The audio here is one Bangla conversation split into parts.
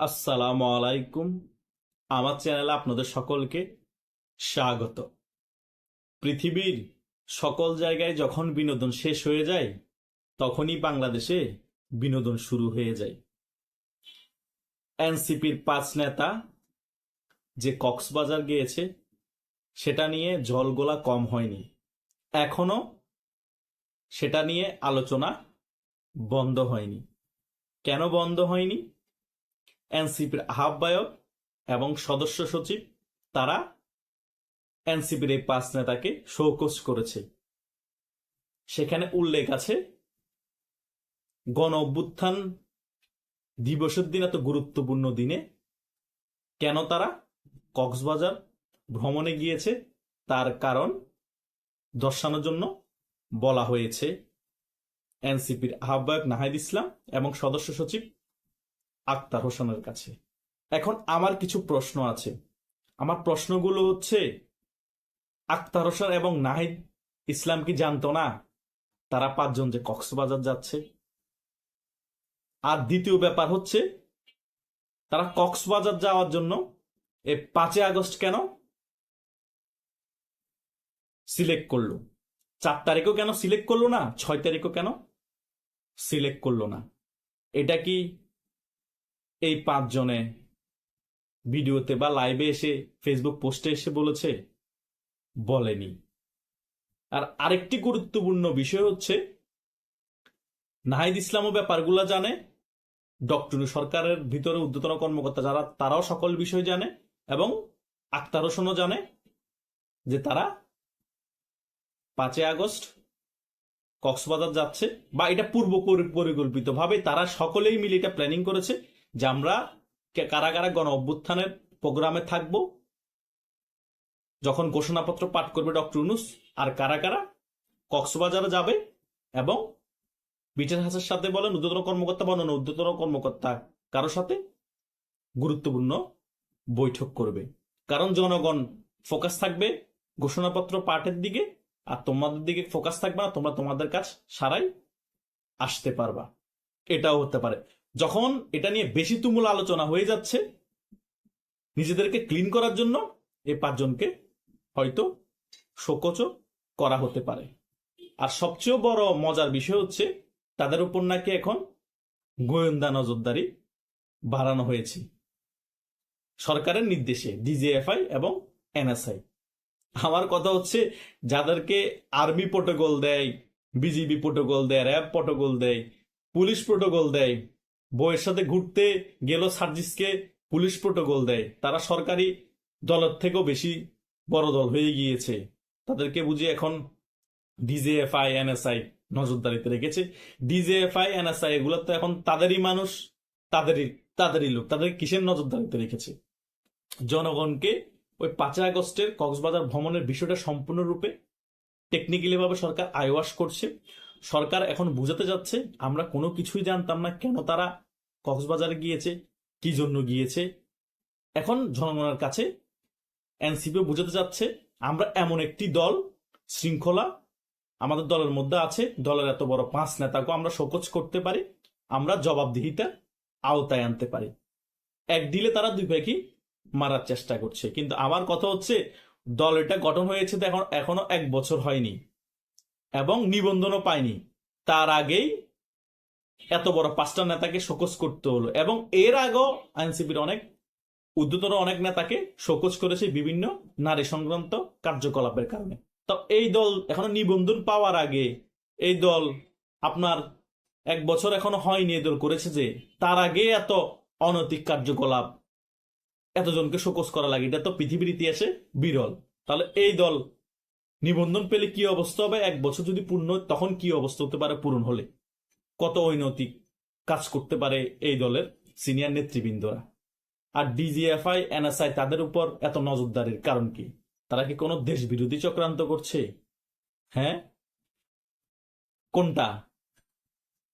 আসসালামু আলাইকুম। আমার চ্যানেলে আপনাদের সকলকে স্বাগত। পৃথিবীর সকল জায়গায় যখন বিনোদন শেষ হয়ে যায়, তখনই বাংলাদেশে বিনোদন শুরু হয়ে যায়। এনসিপির পাঁচ নেতা যে কক্সবাজার গিয়েছে, সেটা নিয়ে জলগোলা কম হয়নি। এখনও সেটা নিয়ে আলোচনা বন্ধ হয়নি। কেন বন্ধ হয়নি? এনসিপির আহ্বায়ক এবং সদস্য সচিব, তারা এনসিপির এই পাঁচ নেতাকে শোকজ করেছে। সেখানে উল্লেখ আছে গণ অভ্যুত্থান দিবসের দিন এত গুরুত্বপূর্ণ দিনে কেন তারা কক্সবাজার ভ্রমণে গিয়েছে? তার কারণ দর্শানোর জন্য বলা হয়েছে। এনসিপির আহ্বায়ক নাহিদ ইসলাম এবং সদস্য সচিব আক্তার হোসেনের কাছে। এখন আমার কিছু প্রশ্ন আছে। আমার প্রশ্নগুলো হচ্ছে আক্তার হোসেন এবং নাহিদ ইসলাম কি জানতো না? তারা পাঁচজন যে কক্সবাজার যাচ্ছে। আর দ্বিতীয় ব্যাপার হচ্ছে, তারা কক্সবাজার যাওয়ার জন্য এ পাঁচই আগস্ট কেন সিলেক্ট করল? চার তারিখও কেন সিলেক্ট করল না? ছয় তারিখও কেন সিলেক্ট করল না? এটা কি এই পাঁচজনে ভিডিওতে বা লাইভে এসে ফেসবুক পোস্টে এসে বলেছে, বলেনি। আর আরেকটি গুরুত্বপূর্ণ বিষয় হচ্ছে, নাহিদ ইসলামও ব্যাপারগুলো জানে ডক্টর সরকারের ভিতরে ঊর্ধ্বতন কর্মকর্তা যারা, তারাও সকল বিষয় জানে এবং আক্তার হোসেনও জানে যে তারা পাঁচই আগস্ট কক্সবাজার যাচ্ছে বা এটা পূর্ব পরিকল্পিত ভাবে তারা সকলেই মিলে এটা প্ল্যানিং করেছে। যে আমরা কারা কারা গণ অভ্যুত্থানের প্রোগ্রামে থাকব। যখন ঘোষণাপত্র পাঠ করবে ডক্টর ইউনুস আর কারা কারা কক্সবাজারে যাবে এবং বিচার হাসের সাথে বলেন ঊর্ধ্বতন কর্মকর্তা বা অন্য ঊর্ধ্বতন কর্মকর্তা কারোর সাথে গুরুত্বপূর্ণ বৈঠক করবে। কারণ জনগণ ফোকাস থাকবে ঘোষণাপত্র পাঠের দিকে আর তোমাদের দিকে ফোকাস থাকবে না, তোমরা তোমাদের কাজ সারাই আসতে পারবা। এটাও হতে পারে। যখন এটা নিয়ে বেশি তুমুল আলোচনা হয়ে যাচ্ছে, নিজেদেরকে ক্লিন করার জন্য এই পাঁচজনকে হয়তো শোকচ করা হতে পারে। আর সবচেয়ে বড় মজার বিষয় হচ্ছে, তাদের উপর নাকি এখন গোয়েন্দা নজরদারি বাড়ানো হয়েছে। সরকারের নির্দেশে, ডিজিএফআই এবং এনএসআই। আমার কথা হচ্ছে, যাদেরকে আর্মি প্রোটোকল দেয়, বিজিবি প্রোটোকল দেয়, র্যাব প্রোটোকল দেয়, পুলিশ প্রোটোকল দেয় বইয়ের সাথে ঘুরতে গেল সার্জিসকে পুলিশ প্রোটোকল দেয়। তারা সরকারি দলের থেকেও বেশি বড় দল হয়ে গিয়েছে। তাদেরকে বুঝি এখন ডিজেএফআই, এনএসআই নজরদারিতে রেখেছে। ডিজেএফআই, এনএসআই এগুলো তো এখন তাদেরই মানুষ, তাদেরই তাদেরই লোক, তাদের কিসের নজরদারিতে রেখেছে? জনগণকে ওই পাঁচই আগস্টের কক্সবাজার ভ্রমণের বিষয়টা সম্পূর্ণরূপে টেকনিক্যালি ভাবে সরকার আইওয়াশ করছে। সরকার এখন বুঝাতে যাচ্ছে, আমরা কোনো কিছুই জানতাম না কেন তারা কক্সবাজারে গিয়েছে, কি জন্য গিয়েছে। এখন জনগণের কাছে এনসিপিও বুঝাতে যাচ্ছে, আমরা এমন একটি দল, শৃঙ্খলা আমাদের দলের মধ্যে আছে, দলের এত বড় পাঁচ নেতাকে আমরা শোকজ করতে পারি, আমরা জবাবদিহিতা আওতায় আনতে পারি। এক ডিলে তারা দুই ভাইকে মারার চেষ্টা করছে। কিন্তু আমার কথা হচ্ছে, দল এটা গঠন হয়েছে তো এখন, এখনও এক বছর হয়নি। এবং নিবন্ধনও পায়নি। তার আগেই এত বড় পাঁচটা নেতাকে শোকজ করতে হলো। এবং এর আগেও আইনসিপির অনেক উদ্যতর অনেক নেতাকে শোকজ করেছে বিভিন্ন নারী সংক্রান্ত কার্যকলাপের কারণে। তো এই দল এখনও নিবন্ধন পাওয়ার আগে, এই দল আপনার এক বছর এখনও হয়নি এই দল করেছে যে, তার আগে এত অনৈতিক কার্যকলাপ, এতজনকে শোকজ করা লাগে। এটা তো পৃথিবীর ইতিহাসে বিরল। তাহলে এই দল নিবন্ধন পেলে কি অবস্থা হবে? এক বছর যদি পূর্ণ তখন কি অবস্থা হতে পারে পূরণ হলে? কত অনৈতিক কাজ করতে পারে এই দলের সিনিয়র নেতৃবৃন্দরা? আর ডিজিএফআই এনএসআই তাদের উপর এত নজরদারির কারণ কি? তারা কি কোনো দেশ বিরোধী চক্রান্ত করছে? হ্যাঁ? কোনটা?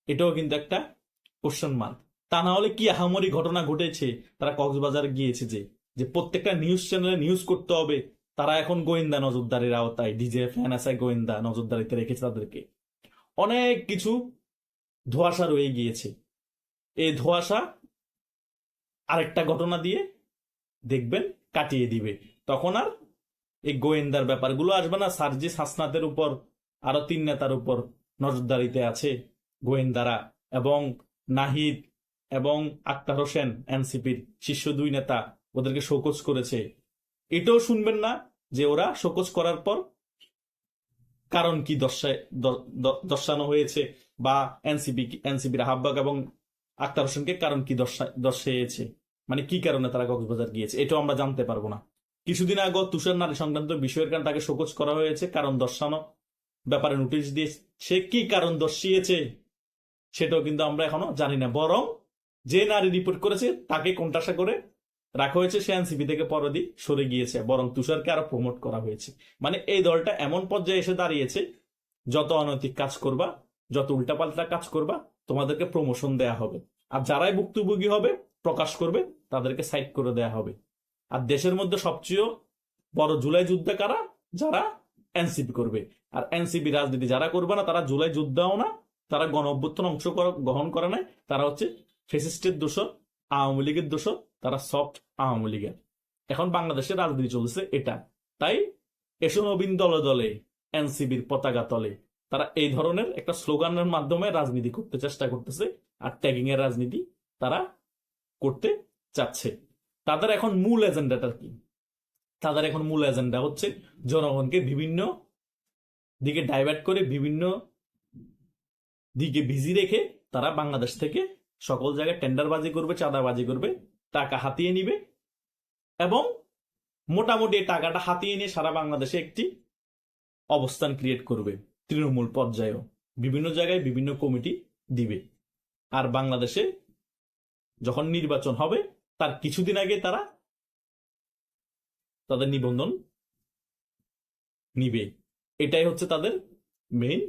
এটাও কিন্তু একটা কোশ্চেন মার্ক তা না হলে কি আহামরি ঘটনা ঘটেছে? তারা কক্সবাজার গিয়েছে যে যে প্রত্যেকটা নিউজ চ্যানেলে নিউজ করতে হবে। তারা এখন গোয়েন্দা নজরদারির আওতায় ডিজে ফ্যান এনএসআই গোয়েন্দা নজরদারিতে রেখেছে তাদেরকে। অনেক কিছু ধোয়াশা রয়ে গিয়েছে। এই ধোয়াশা আরেকটা ঘটনা দিয়ে দেখবেন কাটিয়ে দিবে। তখন আর এই গোয়েন্দার ব্যাপারগুলো আসবে না। সার্জিস হাসনাতের উপর আরও তিন নেতার উপর নজরদারিতে আছে গোয়েন্দারা এবং নাহিদ এবং আক্তার হোসেন এনসিপির শীর্ষ দুই নেতা ওদেরকে শোকজ করেছে। এটাও শুনবেন না যে ওরা শোকজ করার পর কারণ কি দর্শায় দর্শানো হয়েছে বা এনসিপি, এনসিপির আহ্বায়ক এবং আক্তার হোসেনকে কারণ কি দর্শা- দর্শিয়েছে মানে কি কারণে তারা কক্সবাজার গিয়েছে? এটাও আমরা জানতে পারব না। কিছুদিন আগে তুষার নারী সংক্রান্ত বিষয়ের কারণে তাকে শোকজ করা হয়েছে, কারণ দর্শানো ব্যাপারে নোটিশ দিয়ে সে কি কারণ দর্শিয়েছে সেটাও কিন্তু আমরা এখনও জানি না। বরং যে নারী রিপোর্ট করেছে তাকে কোনটাসা করে রাখা হয়েছে, সে এনসিপি থেকে পরদি সরে গিয়েছে বরং তুষারকে আরও প্রমোট করা হয়েছে। মানে এই দলটা এমন পর্যায়ে এসে দাঁড়িয়েছে, যত অনৈতিক কাজ করবা, যত উল্টাপাল্টা কাজ করবা, তোমাদেরকে প্রমোশন দেয়া হবে। আর যারাই ভুক্তভোগী হবে, প্রকাশ করবে, তাদেরকে সাইড করে দেয়া হবে। আর দেশের মধ্যে সবচেয়ে বড় জুলাই যুদ্ধে কারা? যারা এনসিপি করবে। আর এনসিপি রাজনীতি যারা করবে না, তারা জুলাই যুদ্ধও না, তারা গণ অভ্যুত্থান অংশ গ্রহণ করে নাই, তারা হচ্ছে ফেসিস্টের দোষর, আওয়ামী লীগের দোষর তারা সফট আওয়ামী লীগের। এখন বাংলাদেশের রাজনীতি চলছে এটা। তাই এসো নবীন দলে দলে, এনসিবির পতাকা তলে, তারা এই ধরনের একটা স্লোগানের মাধ্যমে রাজনীতি করতে চেষ্টা করতেছে আর ট্যাগিং এর রাজনীতি তারা করতে চাচ্ছে। তাদের এখন মূল এজেন্ডাটা কি? তাদের এখন মূল এজেন্ডা হচ্ছে জনগণকে বিভিন্ন দিকে ডাইভার্ট করে, বিভিন্ন দিকে বিজি রেখে তারা বাংলাদেশ থেকে সকল জায়গায় টেন্ডারবাজি করবে, চাঁদাবাজি করবে টাকা হাতিয়ে নিবে এবং মোটামুটি টাকাটা হাতিয়ে নিয়ে সারা বাংলাদেশে একটি অবস্থান ক্রিয়েট করবে, তৃণমূল পর্যায়েও। বিভিন্ন জায়গায় বিভিন্ন কমিটি দিবে। আর বাংলাদেশে যখন নির্বাচন হবে, তার কিছুদিন আগে তারা তাদের নিবন্ধন নিবে। এটাই হচ্ছে তাদের মেইন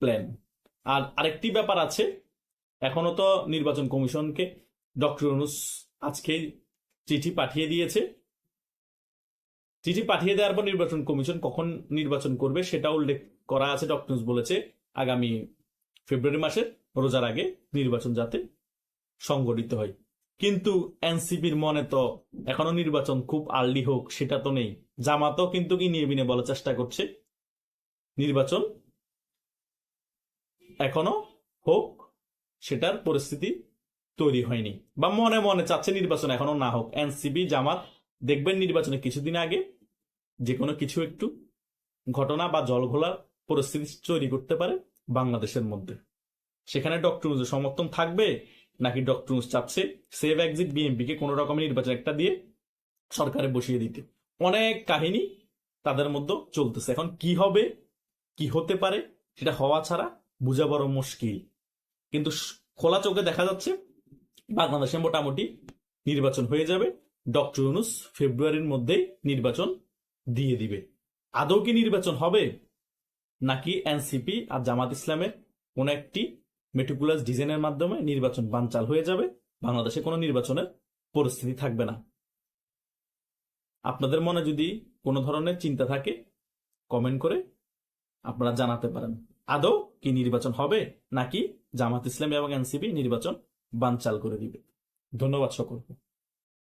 প্ল্যান আর আরেকটি ব্যাপার আছে, এখনও তো নির্বাচন কমিশনকে ডক্টর অনুস আজকে চিঠি পাঠিয়ে দিয়েছে। চিঠি পাঠিয়ে দেওয়ার পর নির্বাচন কমিশন কখন নির্বাচন করবে সেটা উল্লেখ করা আছে ডক্টর বলেছে, আগামী ফেব্রুয়ারি মাসের, রোজার আগে নির্বাচন যাতে সংগঠিত হয়। কিন্তু এনসিপির মনে তো এখনও নির্বাচন খুব আর্লি হোক, সেটা তো নেই। জামাতও কিন্তু কি নিয়ে বিনে বলার চেষ্টা করছে। নির্বাচন এখনও হোক, সেটার পরিস্থিতি তৈরি হয়নি। বা মনে মনে চাচ্ছে নির্বাচন এখনও না হোক। এনসিপি, জামাত, দেখবেন নির্বাচনে কিছুদিন আগে যে কোনো কিছু একটু ঘটনা বা জলঘোলার পরিস্থিতি তৈরি করতে পারে বাংলাদেশের মধ্যে। সেখানে ডক্টর সমর্থন থাকবে নাকি ডক্টর ইউনুস চাচ্ছে সেভ এক্সিট বিএনপি কে কোনো রকমের নির্বাচন একটা দিয়ে সরকারে বসিয়ে দিতে? অনেক কাহিনী তাদের মধ্যে চলতেছে। এখন কি হবে, কি হতে পারে, সেটা হওয়া ছাড়া বোঝা বড় মুশকিল। কিন্তু খোলা চোখে দেখা যাচ্ছে বাংলাদেশে মোটামুটি নির্বাচন হয়ে যাবে। ডক্টর ইউনুস ফেব্রুয়ারির মধ্যেই নির্বাচন দিয়ে দিবে। আদৌ কি নির্বাচন হবে? নাকি এনসিপি আর জামাত ইসলামের কোন একটি মেটিকুলাস ডিজাইনের মাধ্যমে নির্বাচন বানচাল হয়ে যাবে? বাংলাদেশে কোনো নির্বাচনের পরিস্থিতি থাকবে না। আপনাদের মনে যদি কোনো ধরনের চিন্তা থাকে কমেন্ট করে আপনারা জানাতে পারেন। আদৌ কি নির্বাচন হবে? নাকি জামাত ইসলাম এবং এনসিপি নির্বাচন বানচাল করে দিবে। ধন্যবাদ সকলকে।